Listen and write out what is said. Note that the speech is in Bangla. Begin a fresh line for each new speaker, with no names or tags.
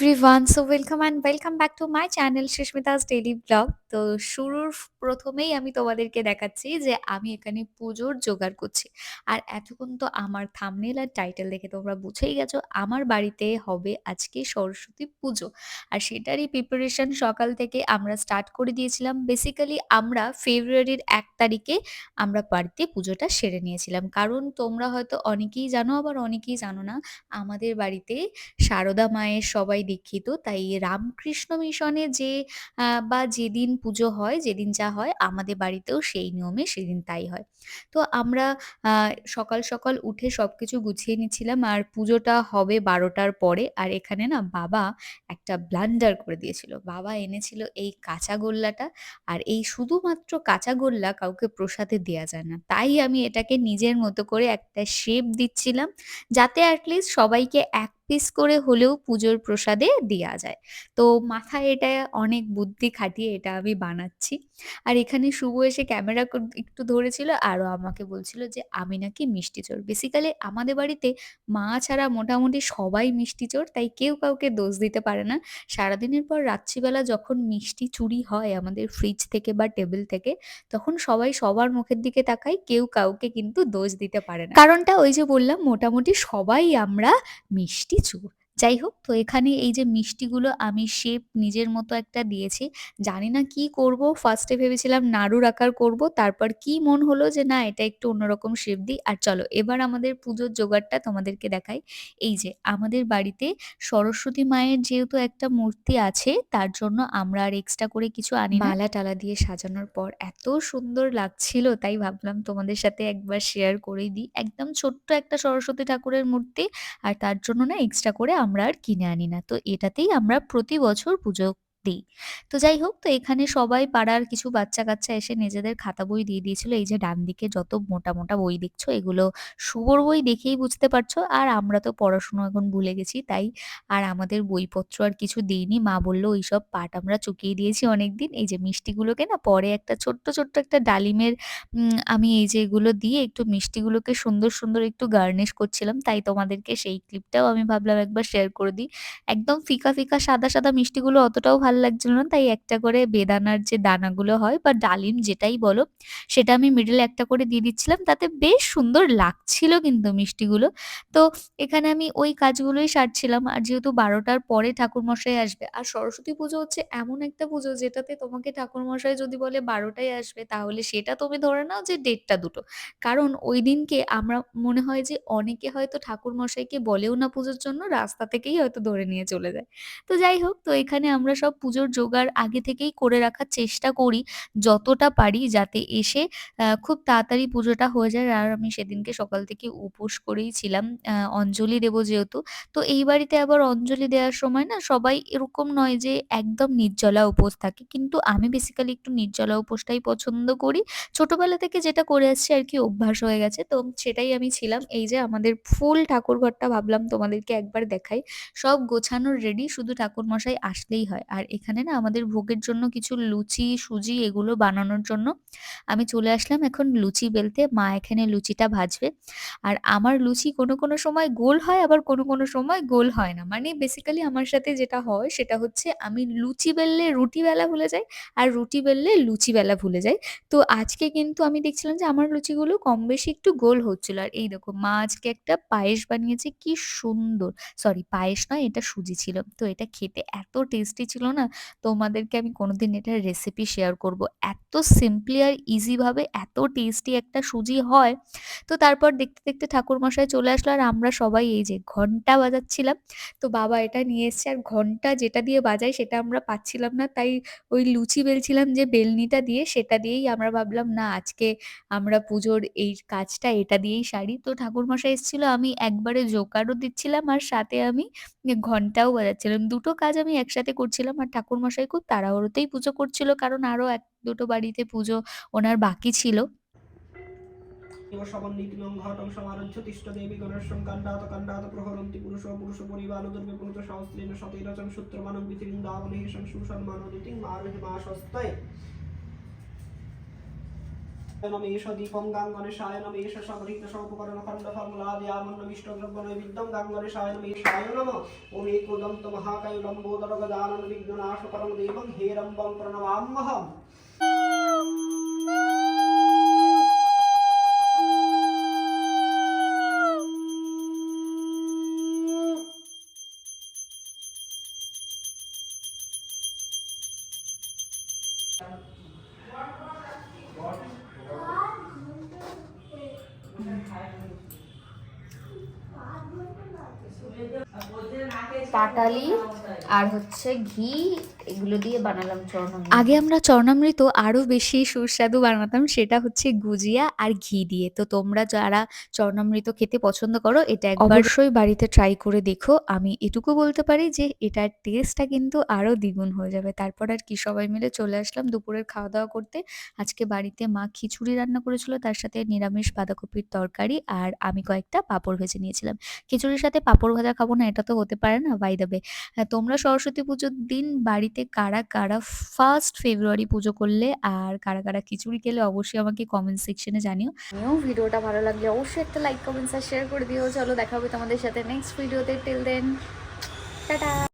everyone so welcome and welcome back to my channel Susmita's daily vlog তো শুরুর প্রথমেই আমি তোমাদেরকে দেখাচ্ছি যে আমি এখানে পুজোর জোগাড় করছি। আর এতক্ষণ তো আমার থামনেল আর টাইটেল দেখে তোমরা বুঝেই গেছো, আমার বাড়িতে হবে আজকে সরস্বতী পুজো। আর সেটারই প্রিপারেশন সকাল থেকে আমরা স্টার্ট করে দিয়েছিলাম। বেসিক্যালি আমরা ফেব্রুয়ারির এক তারিখে আমরা বাড়িতে পুজোটা সেরে নিয়েছিলাম। কারণ তোমরা হয়তো অনেকেই জানো, আবার অনেকেই জানো না, আমাদের বাড়িতে সারদা মায়ের সবাই দীক্ষিত। তাই রামকৃষ্ণ মিশনে যে বা যেদিন পুজো হয়, যেদিন যা হয় আমাদের বাড়িতেও সেই নিয়মে সেদিন তাই হয়। তো আমরা সকাল সকাল উঠে সব কিছু গুছিয়ে নিচ্ছিলাম আর পুজোটা হবে বারোটার পরে। আর এখানে না বাবা একটা ব্লান্ডার করে দিয়েছিল। বাবা এনেছিল এই কাঁচা গোল্লাটা আর এই শুধুমাত্র কাঁচা গোল্লা কাউকে প্রসাদে দেওয়া যায় না। তাই আমি এটাকে নিজের মতো করে একটা শেপ দিচ্ছিলাম যাতে অ্যাটলিস্ট সবাইকে এক পিস করে হলেও পুজোর প্রসাদে দেওয়া যায়। তো মাথায় এটা অনেক বুদ্ধি খাটিয়ে এটা আমি বানাচ্ছি। আর এখানে শুভ এসে ক্যামেরা একটু ধরেছিল আরও আমাকে বলছিল যে, আমি নাকি মিষ্টি চোর। বেসিক্যালি আমাদের বাড়িতে মা ছাড়া মোটামুটি সবাই মিষ্টি চোর, তাই কেউ কাউকে দোষ দিতে পারে না। সারাদিনের পর রাত্রিবেলা যখন মিষ্টি চুরি হয় আমাদের ফ্রিজ থেকে বা টেবিল থেকে, তখন সবাই সবার মুখের দিকে তাকায়, কেউ কাউকে কিন্তু দোষ দিতে পারে না। কারণটা ওই যে বললাম, মোটামুটি সবাই আমরা মিষ্টি চোর। যাই হোক, তো এখানে এই যে মিষ্টিগুলো আমি শেপ নিজের মতো একটা দিয়েছি। জানি না কি করব ফার্স্টে ভেবেছিলাম নাড়ুর আকার করব, তারপর কি মন হলো যে না, এটা একটু অন্যরকম শেপ দিই। আর চলো, এবার আমাদের পুজোর জোগাড়টা তোমাদেরকে দেখাই। এই যে, আমাদের বাড়িতে সরস্বতী মায়ের যেহেতু একটা মূর্তি আছে, তার জন্য আমরা আর এক্সট্রা করে কিছু আনি মালা টালা দিয়ে সাজানোর পর এত সুন্দর লাগছিল, তাই ভাবলাম তোমাদের সাথে একবার শেয়ার করেই দিই। একদম ছোট্ট একটা সরস্বতী ঠাকুরের মূর্তি, আর তার জন্য না এক্সট্রা করে আমরা আর কিনে আনি না। তো এটাতেই আমরা প্রতি বছর পুজো দিই তো যাই হোক, তো এখানে সবাই পাড়ার কিছু বাচ্চা কাচ্চা এসে নিজেদের খাতা বই দিয়ে দিয়েছিল। এই যে ডান দিকে যত মোটা মোটা বই দেখছ, এগুলো শুভর বই দেখেই বুঝতে পারছ। আর আমরা তো পড়াশুনো এখন ভুলে গেছি, তাই আর আমাদের বইপত্র আর কিছু দিইনি। মা বলল, ওইসব পাট আমরা চুকিয়ে দিয়েছি অনেকদিন। এই যে মিষ্টিগুলোকে না, পরে একটা ছোট্ট ছোট্ট একটা ডালিমের আমি এই যে এগুলো দিয়ে একটু মিষ্টিগুলোকে সুন্দর সুন্দর একটু গার্নিশ করছিলাম। তাই তোমাদেরকে সেই ক্লিপটাও আমি ভাবলাম একবার শেয়ার করে দিই। একদম ফিকা ফিকা, সাদা সাদা মিষ্টিগুলো অতটাও ভালো লাগছিল না, তাই একটা করে বেদানার যে দানাগুলো হয় বা ডালিম যেটাই বলো, সেটা আমি মিডলে একটা করে দিয়ে দিচ্ছিলাম। তাতে বেশ সুন্দর লাগছিল কিন্তু মিষ্টিগুলো। তো এখানে আমি ওই কাজগুলোই সারছিলাম। আর যেহেতু বারোটার পরে ঠাকুরমশাই আসবে, আর সরস্বতী পুজো হচ্ছে এমন একটা পুজো যেটাতে তোমাকে ঠাকুরমশাই যদি বলে বারোটায় আসবে, তাহলে সেটা তুমি ধরে নাও যে দেড়টা দুটো। কারণ ওই দিনকে আমরা, মনে হয় যে অনেকে হয়তো ঠাকুরমশাইকে বলেও না পুজোর জন্য, রাস্তা থেকেই হয়তো ধরে নিয়ে চলে যায়। তো যাই হোক, তো এখানে আমরা সব পুজোর জোগাড় আগে থেকেই করে রাখার চেষ্টা করি যতটা পারি যাতে এসে খুব তাড়াতাড়ি পুজোটা হয়ে যায়। আর আমি সেদিনকে সকাল থেকে উপোস করেই ছিলাম। অঞ্জলি দেবো যেহেতু। তো এই বাড়িতে আবার অঞ্জলি দেওয়ার সময় না সবাই এরকম নয় যে একদম নির্জলা উপোস থাকে। কিন্তু আমি বেসিক্যালি একটু নির্জলা উপোসটাই পছন্দ করি। ছোটবেলা থেকে যেটা করে আসছি আর কি অভ্যাস হয়ে গেছে। তো সেটাই আমি ছিলাম। এই যে আমাদের ফুল ঠাকুর ঘরটা ভাবলাম তোমাদেরকে একবার দেখাই। সব গোছানোর রেডি শুধু ঠাকুর মশাই আসলেই হয়। আর এখানে না আমাদের ভোগের জন্য কিছু লুচি, সুজি এগুলো বানানোর জন্য আমি চলে আসলাম এখন লুচি বেলতে। মা এখানে লুচিটা ভাজবে। আর আমার লুচি কোনো কোনো সময় গোল হয়, আবার কোনো কোনো সময় গোল হয় না। মানে বেসিক্যালি আমার সাথে যেটা হয় সেটা হচ্ছে আমি লুচি বেললে রুটি বেলা ভুলে যাই আর রুটি বেললে লুচি বেলা ভুলে যাই। তো আজকে কিন্তু আমি দেখছিলাম যে আমার লুচিগুলো কম বেশি একটু গোল হচ্ছিল। আর এই দেখো মা আজকে একটা পায়েস বানিয়েছে, কি সুন্দর। সরি পায়েস নয়, এটা সুজি ছিল। তো এটা খেতে এত টেস্টি ছিল না তোমাদেরকে আমি কোনোদিন এটার রেসিপি শেয়ার করব। এত সিম্পলি আর ইজিভাবে এত টেস্টি একটা সুজি হয়। তো তারপর দেখতে দেখতে ঠাকুরমশাই চলে আসলো আর আমরা সবাই এই যে ঘণ্টা বাজাচ্ছিলাম। তো বাবা এটা নিয়ে এসছে আর ঘণ্টা যেটা দিয়ে বাজাই সেটা আমরা পাচ্ছিলাম না। তাই ওই লুচি বেলছিলাম যে বেলনিটা দিয়ে সেটা দিয়েই আমরা ভাবলাম, না, আজকে আমরা পুজোর এই কাজটা এটা দিয়েই সারি। তো ঠাকুরমশাই এসেছিল, আমি একবারে জোকারও দিচ্ছিলাম আর সাথে আমি ঘন্টাও বাজাচ্ছিলাম। দুটো কাজ আমি একসাথে করছিলাম আর ঠাকুরমশাই খুব তাড়াহুড়োতেই পুজো করছিল, কারণ আরও এক দুটো বাড়িতে পুজো ওনার বাকি ছিল।
দেবী পুরুষ পুরুষ পৃথিবীন্দাবনেশং সুসম্মানদিতিং মারুহি মাসস্তয়ে নমেশ দীপম গাঙ্গণেশায় নমেশ সমৃত সৌপকরণ খণ্ড ফর্মুলাদি আমন্নমিষ্ট দ্রব্য নৈবিদ্যম গাঙ্গণেশায় নমেশায় নম। ওম একোদন্ত মহাকায় লম্বোদর গদানন বিঘ্ননাশ পরম দেবং হেরম্বং প্রণমাম্যহম
পাটালি আর হচ্ছে ঘি এগুলো দিয়ে বানালাম চর্ণামৃত। আগে আমরা চর্ণামৃত আরও বেশি সুস্বাদু বানাতাম সেটা হচ্ছে গুজিয়া আর ঘি দিয়ে। তো তোমরা যারা চর্ণামৃত খেতে পছন্দ করো এটা একবার অবশ্যই বাড়িতে ট্রাই করে দেখো। আমি এটুকু বলতে পারি যে এটার টেস্টটা কিন্তু আরও দ্বিগুণ হয়ে যাবে। তারপর আর কি সবাই মিলে চলে আসলাম দুপুরের খাওয়া দাওয়া করতে। আজকে বাড়িতে মা খিচুড়ি রান্না করেছিল তার সাথে নিরামিষ বাঁধাকপির তরকারি আর আমি কয়েকটা পাঁপড় ভেজে নিয়েছিলাম। খিচুড়ির সাথে পাঁপড় ভাজা খাব না এটা তো হতে পারে না বাই দ্য হ্যাঁ, তোমরা সরস্বতী পুজোর দিন বাড়িতে কারা কারা ফার্স্ট ফেব্রুয়ারি পুজো করলে আর কারা কারা খিচুড়ি খেলে অবশ্যই আমাকে কমেন্ট সেকশনে জানিও। আমিও ভিডিওটা ভালো লাগলে অবশ্যই একটা লাইক কমেন্টস আর শেয়ার করে দিও। চলো দেখা হবে তোমাদের সাথে নেক্সট ভিডিওতে টিল দেন টাটা।